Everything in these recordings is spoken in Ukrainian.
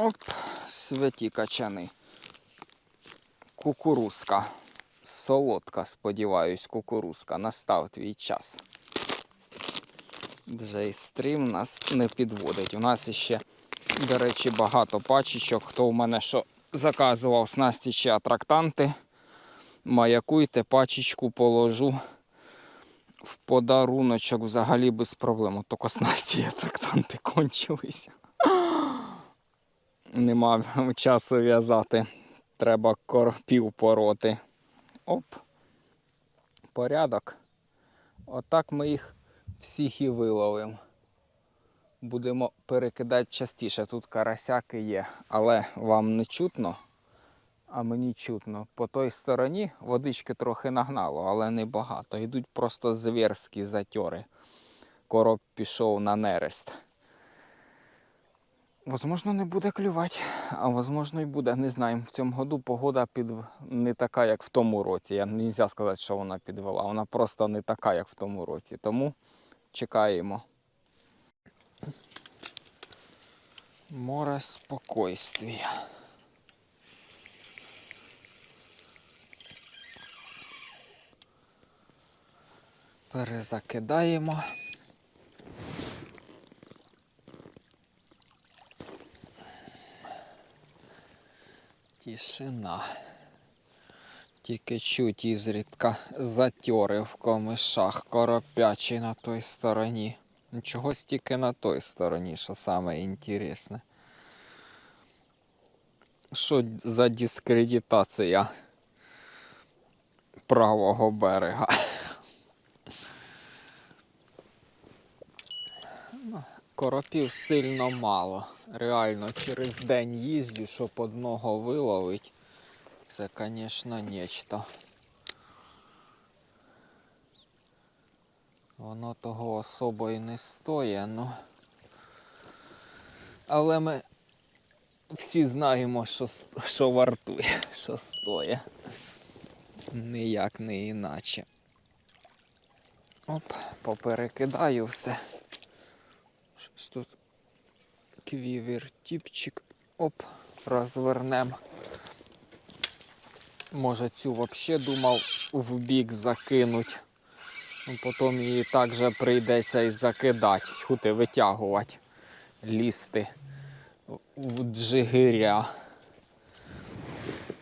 Оп, святі качани. Кукурузка. Солодка, сподіваюсь, кукурузка. Настав твій час. Вже і стрім нас не підводить. У нас іще, до речі, багато пачечок. Хто у мене що заказував снасті чи атрактанти, маякуйте, пачечку положу в подаруночок взагалі без проблем. Тільки снасті і атрактанти кончилися. Нема часу в'язати. Треба корпів пороти. Оп. Порядок. Отак ми їх всіх і виловимо. Будемо перекидати частіше. Тут карасяки є, але вам не чутно, а мені чутно. По той стороні водички трохи нагнало, але не багато. Йдуть просто звірські затьори. Короб пішов на нерест. Возможно, не буде клювати, а возможно і буде. Не знаю. В цьому году погода під... не така, як в тому році. Я не можна сказати, що вона підвела. Вона просто не така, як в тому році. Тому чекаємо. Море спокойствия. Перезакидаємо. Тишина. Тільки чуть ізрідка затьори в комишах коропячі на той стороні. Нічого стільки на той стороні, що саме інтересне. Що за дискредитація правого берега? Ну, Коропів сильно мало. Реально через день їздю, щоб одного виловить. Це, звісно, нечто. Воно того особо і не стоїть, ну. Але ми всі знаємо, що, що вартує, що стоїть. Ніяк не іначе. Оп, поперекидаю все. Щось тут квівертіпчик. Оп, розвернем. Може цю взагалі думав в бік закинуть. Ну, Потім її також прийдеться і закидати, хути витягувати, лізти в джигиря.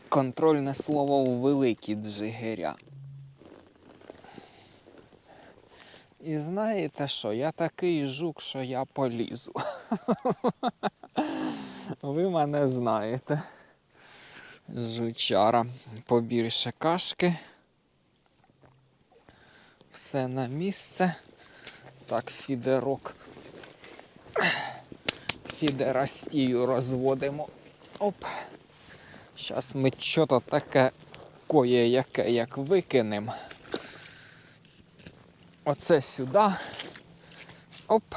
Контрольне слово у великі джигиря. І знаєте що, я такий жук, що я полізу. Ви мене знаєте. Жучара. Побільше кашки. Все на місце. Так, фідерок. Фідерастію розводимо. Оп. Зараз ми що-то таке коє яке як викинемо. Оце сюди. Оп.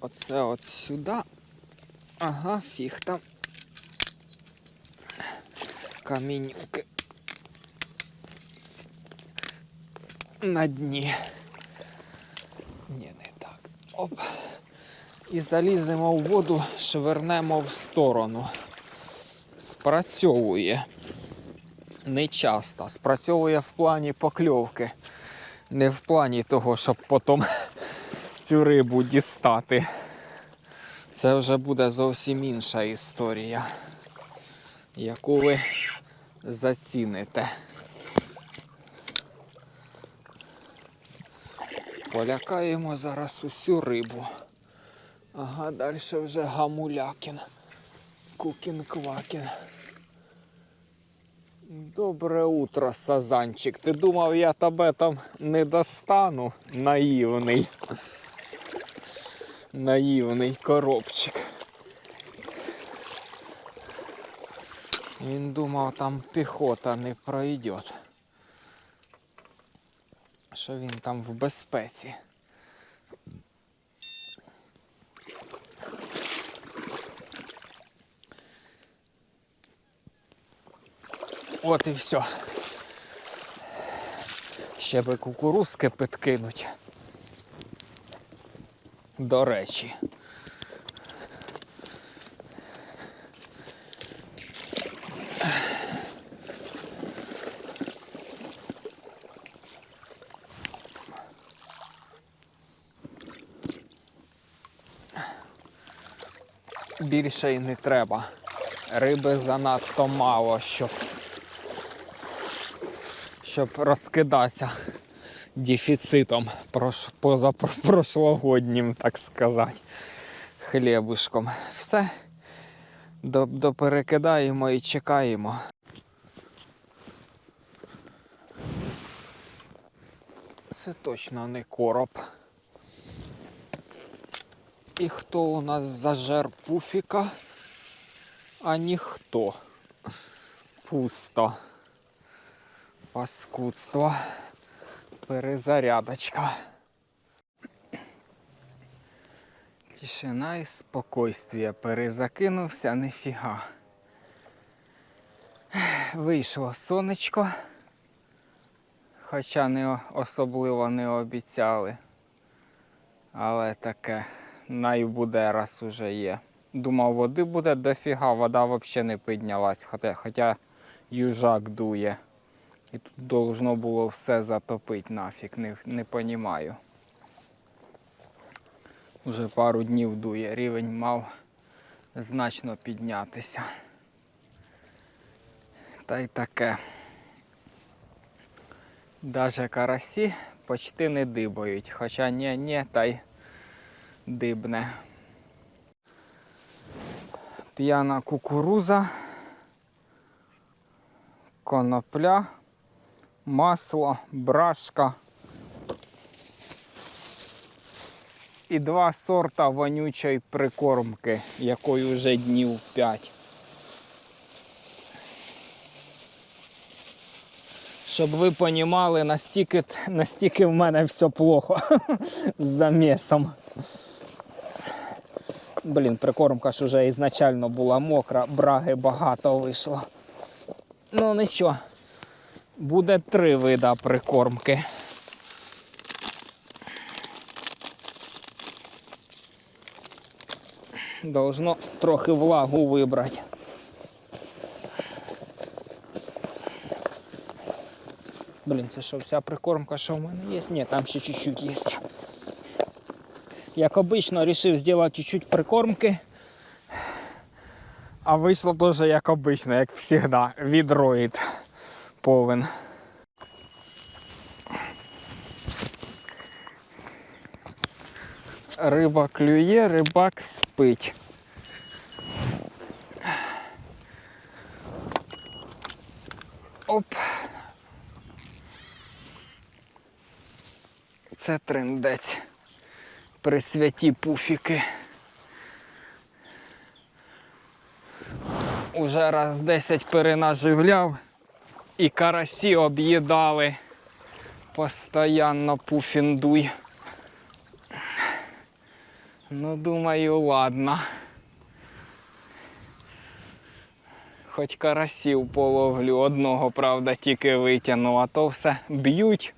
Оце от сюди. Ага, фіг там. Камінюки. На дні. Ні, не так. Оп. І заліземо в воду, швернемо в сторону. Спрацьовує. Не часто. Спрацьовує в плані покльовки. Не в плані того, щоб потім цю рибу дістати. Це вже буде зовсім інша історія, яку ви заціните. Полякаємо зараз усю рибу. Ага, далі вже гамулякін. Кукін-квакін. Добре утро, сазанчик. Ти думав, я тебе там не достану? Наївний. Наївний коробчик. Він думав, там піхота не пройде. Що він там в безпеці. От і все. Ще би кукурузки підкинуть. До речі. Більше й не треба. Риби занадто мало, щоб, щоб розкидатися дефіцитом позапрошлогоднім, так сказати, хлібушком. Все. До, доперекидаємо і чекаємо. Це точно не короб. І хто у нас зажер пуфіка? А ніхто. Пусто. Паскудство. Перезарядочка. Тишина і спокойствие. Перезакинувся ніфіга. Вийшло сонечко. Хоча не особливо не обіцяли. Але таке най буде, раз уже є. Думав, води буде дофіга, вода взагалі не піднялась, хоча, хоча южак дує. І тут должно було все затопити нафіг, не, не понімаю. Уже пару днів дує, рівень мав значно піднятися. Та й таке. Даже карасі почти не дибають, хоча ні, ні, та й дибне. П'яна кукуруза, конопля, масло, брашка. І два сорта вонючої прикормки, якої вже днів 5. Щоб ви понімали, настільки, настільки в мене все плохо з замісом. Блін, прикормка ж уже ізначально була мокра, браги багато вийшло. Ну нічого, буде три вида прикормки. Должно трохи влагу вибрати. Блін, це що, вся прикормка, що в мене є? Ні, там ще чуть-чуть є. Як обично, вирішив зробити чуть-чуть прикормки. А вийшло теж як обично, як завжди, відроїд повен. Риба клює, рибак спить. Оп. Це трендець. При святі пуфіки. Уже раз 10 перенаживляв і карасі об'їдали. Постоянно пуфіндуй. Ну, думаю, ладно. Хоч карасів половлю, одного, правда, тільки витягнув, а то все б'ють.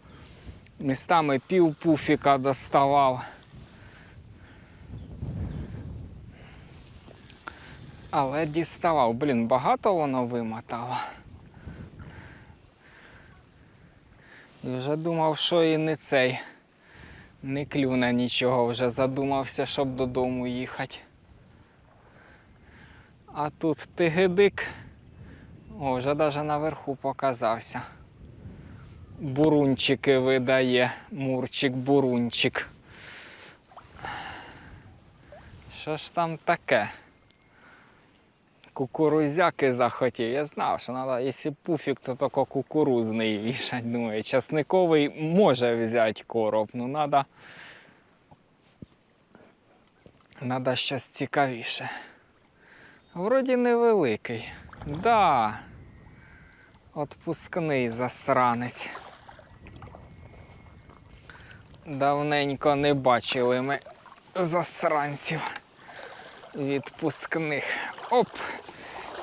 Містами пів пуфіка доставав. Але діставав, блін, багато воно вимотало. І вже думав, що і не цей. Не клюне нічого, вже задумався, щоб додому їхати. А тут тигидик. О, вже навіть наверху показався. Бурунчики видає. Мурчик, бурунчик. Що ж там таке? Кукурузяки захотів. Я знав, що треба, якщо пуфік, то тільки кукурузний вішать. Думаю, часниковий може взяти короб, ну треба. Треба щось цікавіше. Вроді невеликий. Да. Отпускний засранець. Давненько не бачили ми засранців відпускних. Оп!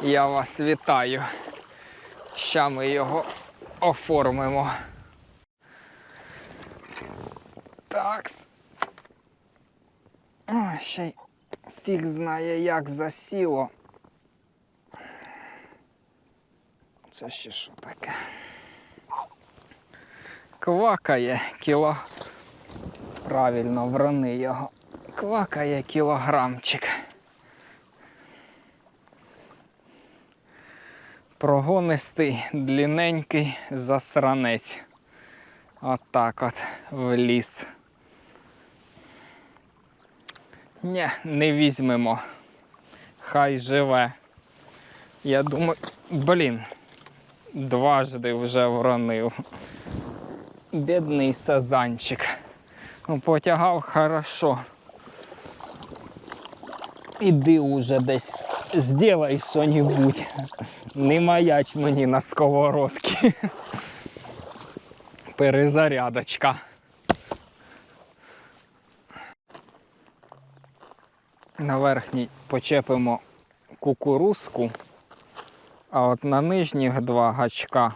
Я вас вітаю. Ща ми його оформимо. Такс. Ще й фіг знає, як засіло. Це ще що таке? Квакає кіло. Правильно, врони його. Квакає кілограмчик. Прогонистий, длинненький засранець. Отак от в ліс. Ні, не візьмемо. Хай живе. Я думаю, блін, дважди вже вронив. Бідний сазанчик. Ну, потягав хорошо. Іди уже десь зробай що-небудь. Не маяч мені на сковородці. Перезарядочка. На верхній почепимо кукурузку, а от на нижніх два гачка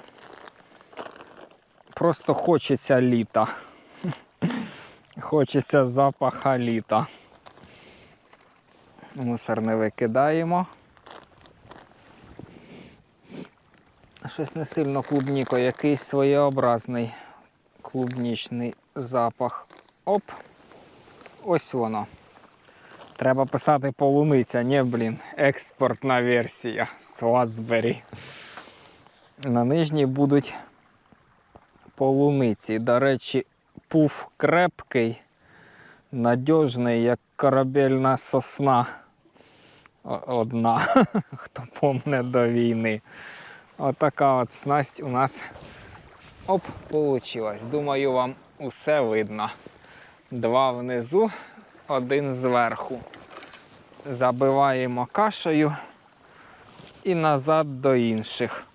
просто хочеться літа. Хочеться запаха літа. Мусор не викидаємо. Щось не сильно клубніко, якийсь своєобразний клубнічний запах. Оп! Ось воно. Треба писати полуниця, не, блін, експортна версія Сватсбері. На нижній будуть полуниці. До речі, пуф крепкий, надіжний, як корабельна сосна. Одна, хто помне до війни. Отака от снасть у нас оп, получилась. Думаю, вам усе видно. Два внизу, один зверху. Забиваємо кашею і назад до інших.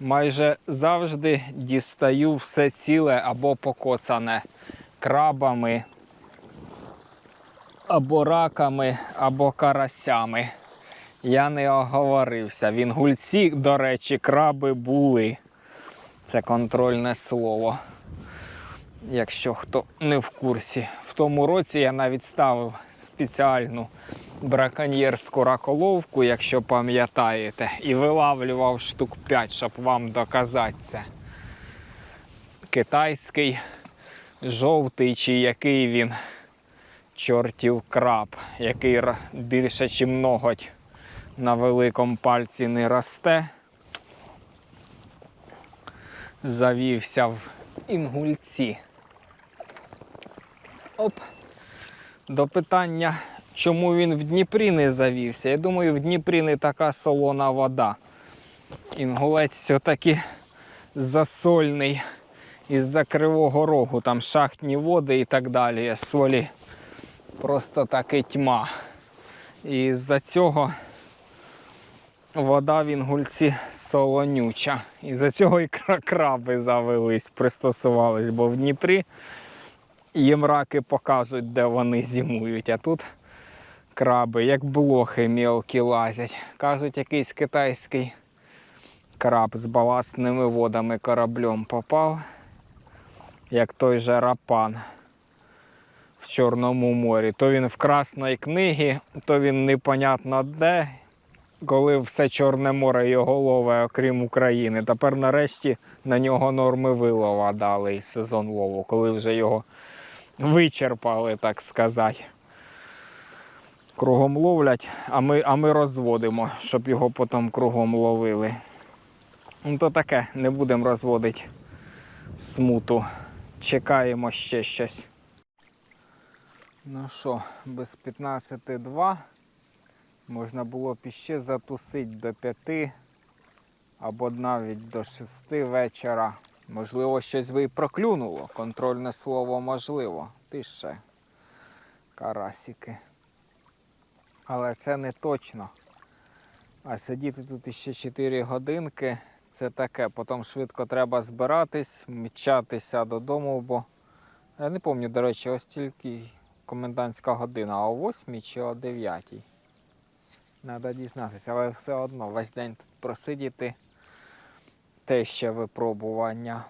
Майже завжди дістаю все ціле або покоцане крабами, або раками, або карасями. Я не оговорився. В інгульці, до речі, краби були. Це контрольне слово. Якщо хто не в курсі. В тому році я навіть ставив спеціальну браконьєрську раколовку, якщо пам'ятаєте, і вилавлював штук 5, щоб вам доказати це. Китайський, жовтий чи який він чортів краб, який більше, ніж ноготь на великому пальці не росте. Завівся в інгульці. Оп. До питання, чому він в Дніпрі не завівся. Я думаю, в Дніпрі не така солона вода. Інгулець все-таки засольний із-за кривого рогу, там шахтні води і так далі. Солі просто таки тьма. І з-за цього вода в інгульці солонюча. І за цього і краби завелись, пристосувались, бо в Дніпрі їм раки покажуть, де вони зимують. А тут краби, як блохи мілкі лазять. Кажуть, якийсь китайський краб з баластними водами кораблем попав, як той же рапан в Чорному морі. То він в Красної книгі, то він непонятно де, коли все Чорне море його лове, окрім України. Тепер нарешті на нього норми вилова дали сезон лову, коли вже його вичерпали, так сказати. Кругом ловлять, а ми, а ми розводимо, щоб його потім кругом ловили. Ну то таке, не будемо розводити смуту. Чекаємо ще щось. Ну що, без 15.2 можна було б іще затусити до 5 або навіть до 6 вечора. Можливо, щось би і проклюнуло. Контрольне слово можливо. Ти ще карасики. Але це не точно. А сидіти тут іще 4 годинки це таке. Потім швидко треба збиратись, мчатися додому, бо я не пам'ятаю, до речі, ось тільки комендантська година, а о 8 чи о 9. Треба дізнатися, але все одно весь день тут просидіти те ще випробування.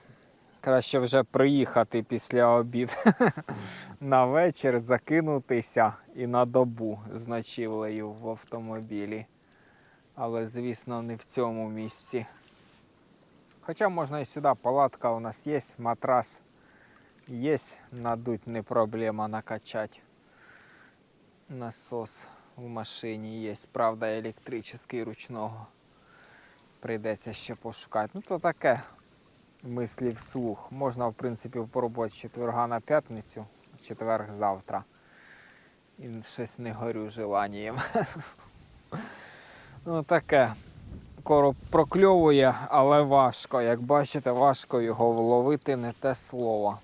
Краще вже приїхати після обід на вечір, закинутися і на добу з ночівлею в автомобілі. Але, звісно, не в цьому місці. Хоча можна і сюди, палатка у нас є, матрас є, надуть не проблема накачати. Насос в машині є, правда, електричний ручного. Прийдеться ще пошукати. Ну то таке мислі вслух. Можна, в принципі, попробувати з четверга на п'ятницю, четверг завтра. І щось не горю желанням. ну таке. Короб прокльовує, але важко. Як бачите, важко його вловити не те слово.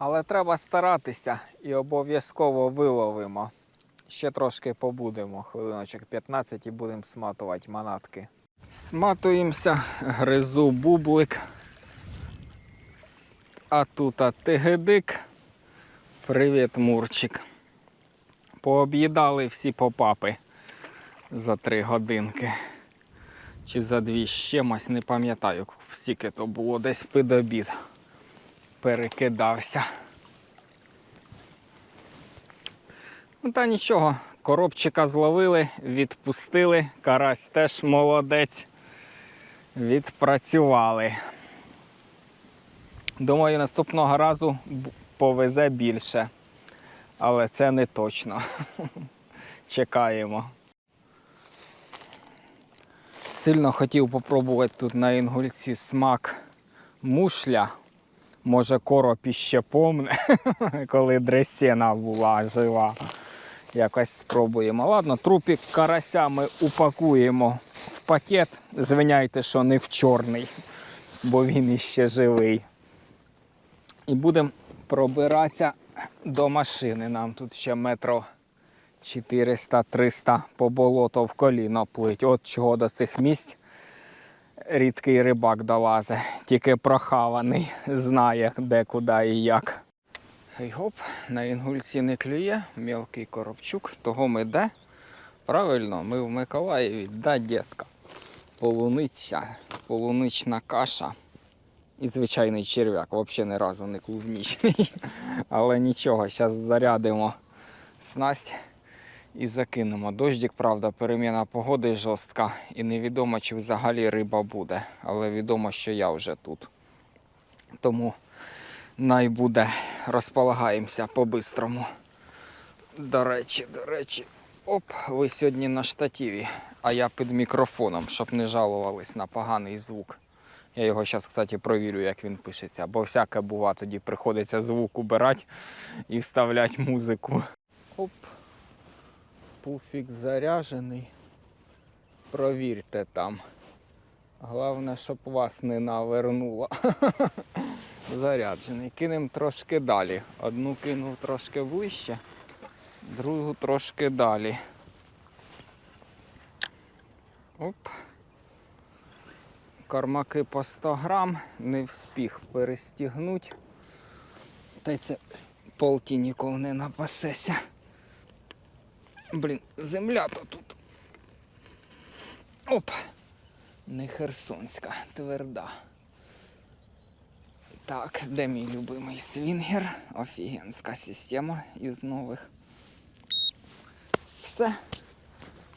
Але треба старатися і обов'язково виловимо. Ще трошки побудемо, хвилиночок 15 і будемо сматувати манатки. Сматуємося, гризу бублик. А тут тигедик. Привіт, Мурчик. Пооб'їдали всі попапи за три годинки. Чи за дві з чимось, не пам'ятаю, скільки то було, десь під обід. Перекидався. Ну та нічого, коробчика зловили, відпустили. Карась теж молодець. Відпрацювали. Думаю, наступного разу повезе більше. Але це не точно. Чекаємо. Сильно хотів попробувати тут на інгульці смак мушля. Може короб іще помне, коли дресена була жива. Якось спробуємо. Ладно, трупік карася ми упакуємо в пакет. Звиняйте, що не в чорний, бо він іще живий. І будемо пробиратися до машини. Нам тут ще метро 400-300 по болото в коліно плить. От чого до цих місць рідкий рибак долазе. Тільки прохаваний, знає де, куди і як. Гей гоп, на інгульці не клює, мілкий коробчук, того ми де? Правильно, ми в Миколаєві, да, дітка. Полуниця, полунична каша і звичайний черв'як. Взагалі ні разу не клубнічний. Але нічого, зараз зарядимо снасть і закинемо. Дождик, правда, переміна погоди жорстка і невідомо, чи взагалі риба буде. Але відомо, що я вже тут. Тому най буде, розполагаємося по-бистрому. До речі, до речі, оп, ви сьогодні на штативі, а я під мікрофоном, щоб не жалувались на поганий звук. Я його зараз, кстати, провірю, як він пишеться, бо всяке бува, тоді приходиться звук убирати і вставляти музику. Оп. Пуфік заряжений. Провірте там. Головне, щоб вас не навернуло. Заряджений. Кинемо трошки далі. Одну кинув трошки вище, другу трошки далі. Оп. Кормаки по 100 грам, не вспіх перестігнуть. Та й це з полтинників не напасеся. Блін, земля то тут. Оп! Не херсонська, тверда. Так, де мій любимий свінгер? Офігенська система із нових. Все.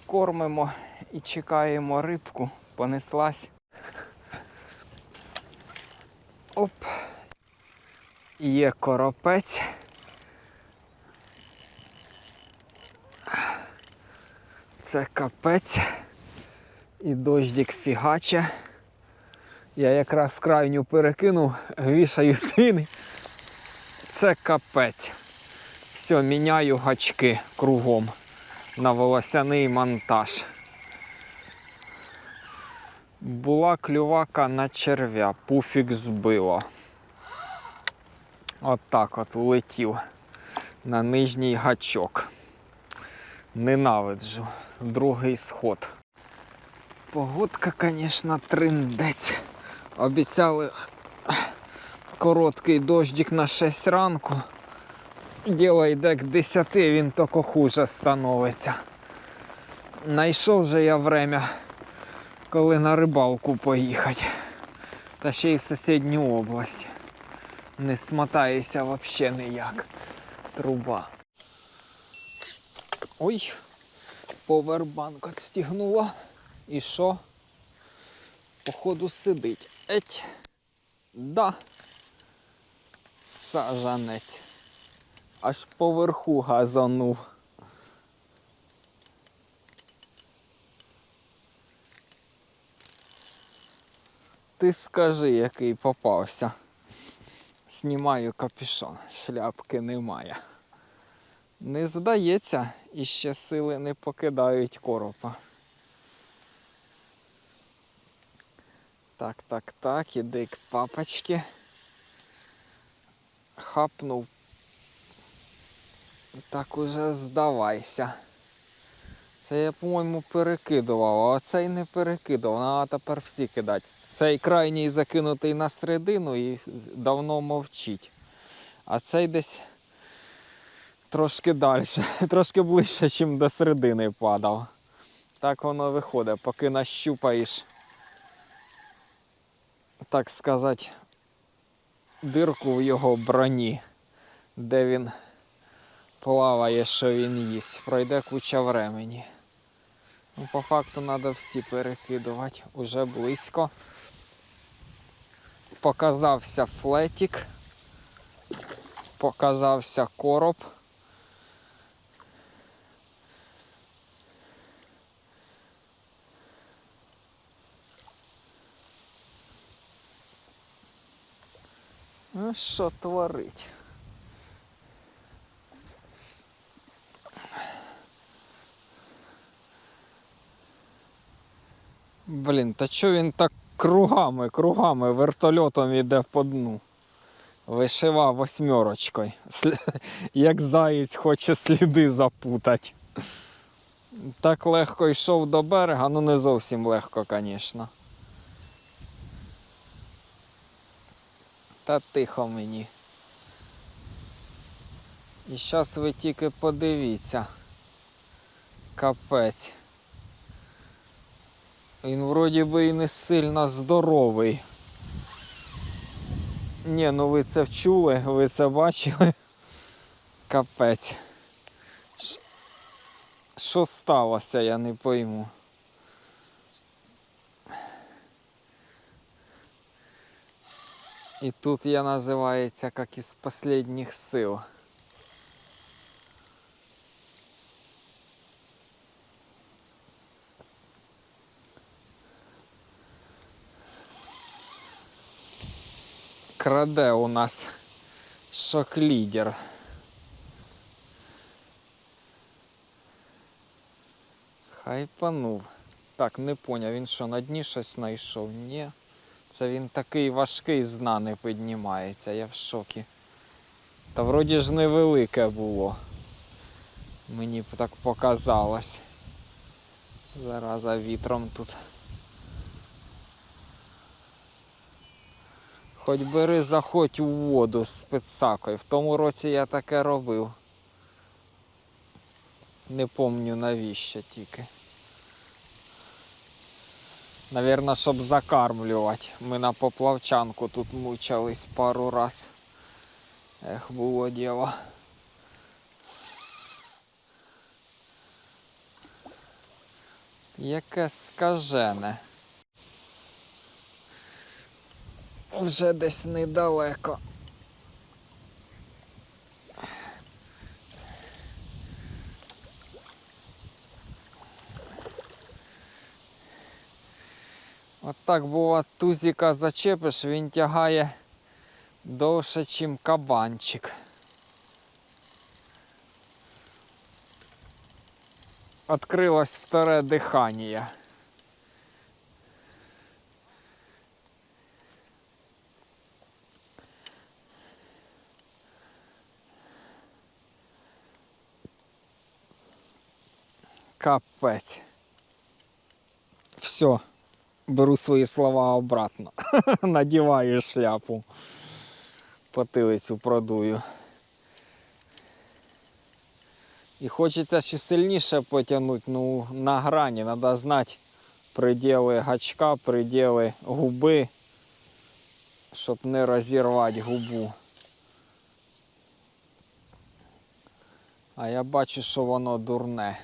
Кормимо і чекаємо рибку. Понеслась. Оп. Є коропець. Це капець. І дождик фігаче. Я якраз крайню перекинув, вішаю свини. Це капець. Все, міняю гачки кругом на волосяний монтаж. Була клювака на черв'я, пуфік збило. От так от улетів на нижній гачок. Ненавиджу. Другий сход. Погодка, звісно, триндець. Обіцяли короткий дощик на 6 ранку. Діло йде к 10, він тільки хуже становиться. Найшов же я время, коли на рибалку поїхати. Та ще й в сусідню область. Не смотається взагалі ніяк. Труба. Ой, повербанк відстігнула. І що? Походу сидить. Еть. Да. Сажанець. Аж поверху газанув. Ти скажи, який попався. Знімаю капюшон, шляпки немає. Не здається, і ще сили не покидають коропа. Так, так, так, іди к папочки. Хапнув. Так уже здавайся. Це я, по-моєму, перекидував, а цей не перекидував. Ну, а тепер всі кидати. Цей крайній закинутий на середину і давно мовчить. А цей десь трошки далі, трошки ближче, ніж до середини падав. Так воно виходить, поки нащупаєш, так сказати, дирку в його броні, де він плаває, що він їсть. Пройде куча времени. Ну, по факту треба всі перекидувати. Уже близько. Показався флетік. Показався короб. Ну, що творить? Блін, та чо він так кругами, кругами вертольотом іде по дну? Вишивав восьмерочкою. Як заєць хоче сліди запутати. Так легко йшов до берега, ну не зовсім легко, звісно. Та тихо мені. І зараз ви тільки подивіться. Капець. Він вроді би і не сильно здоровий. Ні, ну ви це вчули, ви це бачили. Капець. Що сталося, я не пойму. І тут я називається як із останніх сил. краде у нас шок-лідер. Хайпанув. Так, не поняв, він що, на дні щось знайшов? Ні. Це він такий важкий з дна не піднімається, я в шокі. Та вроді ж невелике було. Мені б так показалось. Зараза вітром тут. Хоч бери, заходь у воду з підсакою. В тому році я таке робив. Не помню навіщо тільки. Навірно, щоб закармлювати. Ми на поплавчанку тут мучились пару раз. Ех, було діло. Яке скажене. Вже десь недалеко. От так бува тузіка зачепиш, він тягає довше, ніж кабанчик. Открилось вторе дихання. Капець. Все, беру свої слова обратно. Надіваю шляпу. Потилицю продую. І хочеться ще сильніше потягнути, ну на грані треба знати приділи гачка, приділи губи, щоб не розірвати губу. А я бачу, що воно дурне.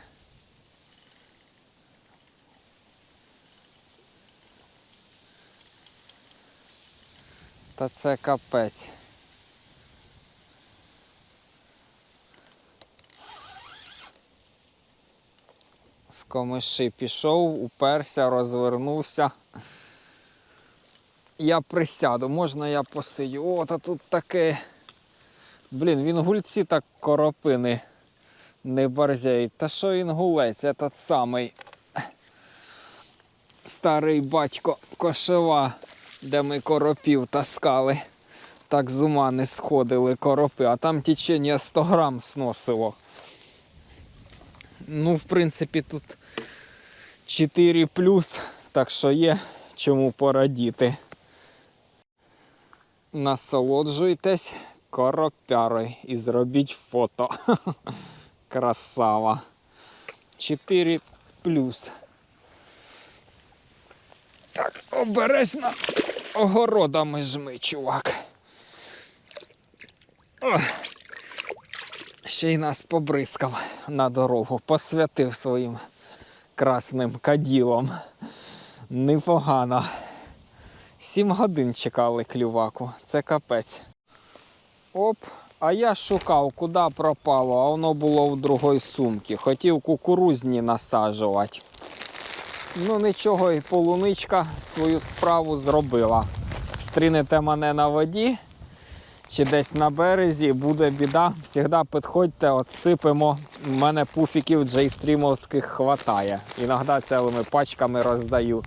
Та це капець. В комиші пішов, уперся, розвернувся. Я присяду, можна я посидю. О, та тут таке. Блін, він гульці так коропини не борзяють. Та що він гулець, этот самий старий батько кошева, де ми коропів таскали. Так з ума не сходили коропи, а там течення 100 грам сносило. Ну, в принципі, тут 4 плюс, так що є чому порадіти. Насолоджуйтесь коропярою і зробіть фото. Красава. 4 плюс. Так, обережно огородами жми, чувак. Ще й нас побризкав на дорогу, посвятив своїм красним каділом. Непогано. Сім годин чекали клюваку. Це капець. Оп, а я шукав, куди пропало, а воно було в другій сумці. Хотів кукурузні насаджувати. Ну нічого, і полуничка свою справу зробила. Встрінете мене на воді чи десь на березі, буде біда. Всігда підходьте, отсипемо. У мене пуфіків джейстрімовських хватає. Іноді цілими пачками роздаю.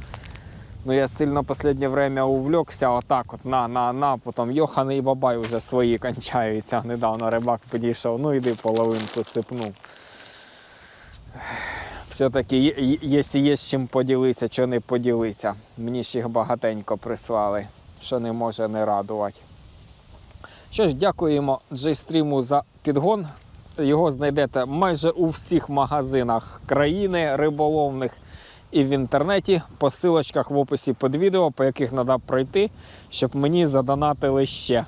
Ну я сильно останнє время увлекся, отак от на, на, на, потім Йоханий і Бабай вже свої кончаються. Недавно рибак підійшов, ну іди половинку сипнув. Все-таки, якщо є з чим поділитися, що не поділитися. Мені ж їх багатенько прислали, що не може не радувати. Що ж, дякуємо Джейстріму за підгон. Його знайдете майже у всіх магазинах країни риболовних і в інтернеті, по силочках в описі під відео, по яких треба пройти, щоб мені задонатили ще.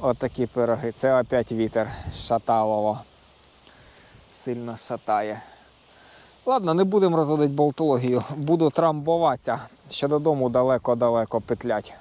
Отакі пироги. Це опять вітер шаталово. Сильно шатає. Ладно, не будемо розводити болтологію. Буду трамбуватися. Ще додому далеко-далеко петлять.